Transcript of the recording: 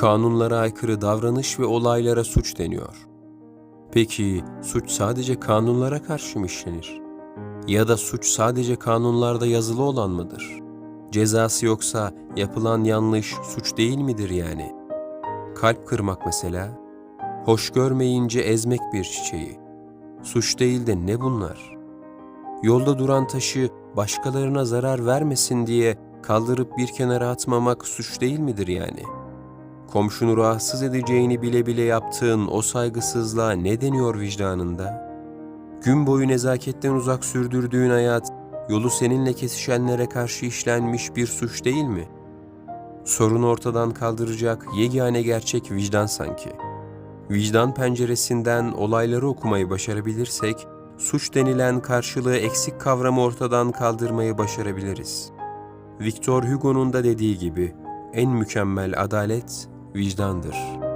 Kanunlara aykırı davranış ve olaylara suç deniyor. Peki suç sadece kanunlara karşı mı işlenir? Ya da suç sadece kanunlarda yazılı olan mıdır? Cezası yoksa yapılan yanlış suç değil midir yani? Kalp kırmak mesela, hoş görmeyince ezmek bir çiçeği. Suç değil de ne bunlar? Yolda duran taşı başkalarına zarar vermesin diye kaldırıp bir kenara atmamak suç değil midir yani? Komşunu rahatsız edeceğini bile bile yaptığın o saygısızlığa ne deniyor vicdanında? Gün boyu nezaketten uzak sürdürdüğün hayat, yolu seninle kesişenlere karşı işlenmiş bir suç değil mi? Sorunu ortadan kaldıracak yegane gerçek vicdan sanki. Vicdan penceresinden olayları okumayı başarabilirsek, suç denilen karşılığı eksik kavramı ortadan kaldırmayı başarabiliriz. Victor Hugo'nun da dediği gibi, en mükemmel adalet vicdandır.''